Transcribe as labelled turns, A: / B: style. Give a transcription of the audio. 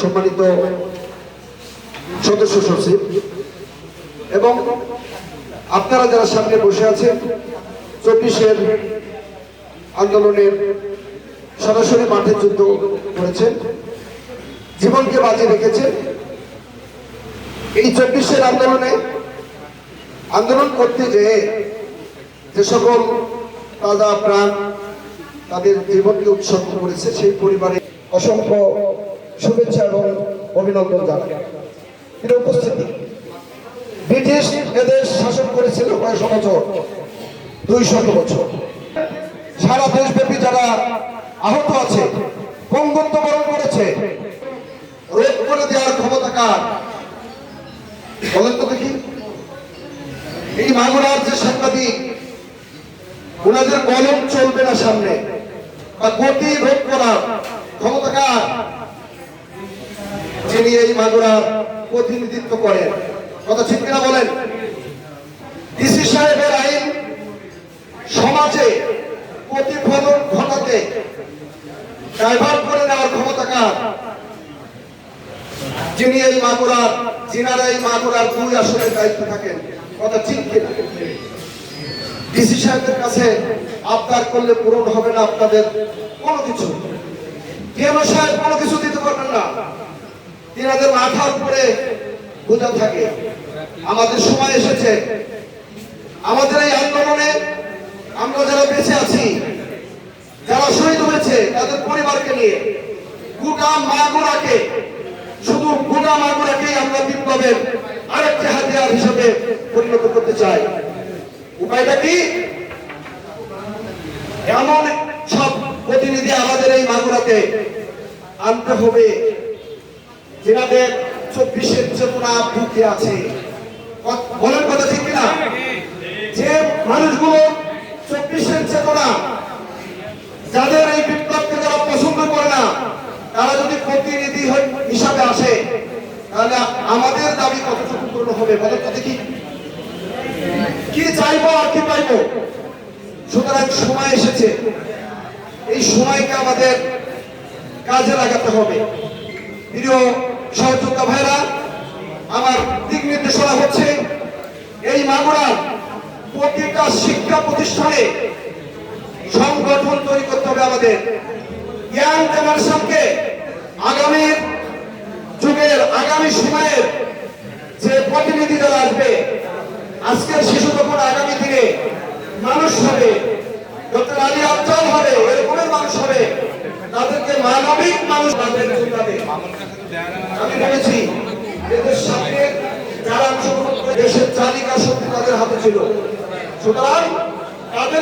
A: সম্মানিত সদস্য সচিব, এবং আপনারা যারা সামনে বসে আছেন, চব্বিশের আন্দোলনের সরাসরি মাঠে যুদ্ধ করেছেন, জীবনকে বাজি রেখেছেন এই চব্বিশের আন্দোলনে আন্দোলন করতে যেয়ে যে সকল তাজা প্রাণ তাদের জীবনকে উৎসর্গ করেছে, সেই পরিবারে অসংখ্য শুভেচ্ছা এবং অভিনন্দন জানাই। এর উপস্থিতি। ব্রিটিশ এদেশ শাসন করেছিল কয়েকশো বছর, দুই শত বছর। সারা দেশব্যাপী যারা আহত আছে, পঙ্গত্ব বরণ করেছে, রোধ করে দেওয়ার ক্ষমতা কার? বলেন তো দেখি। এই মাগুরার যে সাংবাদিক, ওনাদের কলম চলবে না সামনে, বা গতি রোধ করার ক্ষমতা কার? যিনি এই মাগুরার প্রতিনিধিত্ব করেন। কথা ঠিক কিনা বলেন? ডিসি সাহেবের আইন সমাজে প্রতিফলন ঘটাতে ডাইভার্ট করে নেওয়ার ক্ষমতা কার? যিনি এই মাগুরার, যিনারা এই মাগুরার দুই আসনের দায়িত্ব থাকেন। কথা ঠিক কিনা? ডিসি সাহেবের কাছে আবদার করলে পূরণ হবে না আপনাদের কোনো কিছু। কেন সাহেব কোনো কিছু দিতে পারবেন না। তিনাদের মাথার উপরে বোঝা থাকে। আমাদের সময় এসেছে। আমাদের এই আন্দোলনে আমরা যারা বেঁচে আছি, যারা শহীদ হয়েছে, তাদের পরিবারকে নিয়ে গোটা মাগুরাকে, শুধু গোটা মাগুরাকেই আমরা বিপ্লবের আরেকটি হাতিয়ার হিসেবে পরিণত করতে চাই। উপায়টা কি? এমন সব প্রতিনিধি আমাদের এই মাগুরাতে আনতে হবে। যেনাদের চব্বিশের চেতনা বুকে আছে। ক- বলেন কথা ঠিক কিনা? যে মানুষগুলো চব্বিশের চেতনা, যাদের এই বিপ্লবকে যারা পছন্দ করে না, তারা যদি প্রতিনিধি হিসাবে আসে, তাহলে আমাদের দাবি কতটুকু পূর্ণ হবে? বলেন তো দেখি কি চাইব আর কি পাইবো? সুতরাং সময় এসেছে। এই সময়কে আমাদের কাজে লাগাতে হবে। প্রিয় সহযোদ্ধা ভাইরা, আমার দিক নির্দেশনা হচ্ছে, এই মাগুরার প্রতিটা শিক্ষা প্রতিষ্ঠানে সংগঠন তৈরি করতে হবে আমাদের। জ্ঞান ইয়াং জেনারেশনকে আগামীর যুগের আগামী সময়ের যে প্রতিনিধি যারা আসবে, আজকের শিশু যখন আগামী দিনে মানুষ হবে, ডক্টর আলী আফজাল হবে মানুষ হবে, তাদেরকে মানবিক মানুষ তাদের আমি বলেছি, এদের সাথে যারা দেশের চালিকা শক্তি তাদের হাতে ছিল। সুতরাং তাদের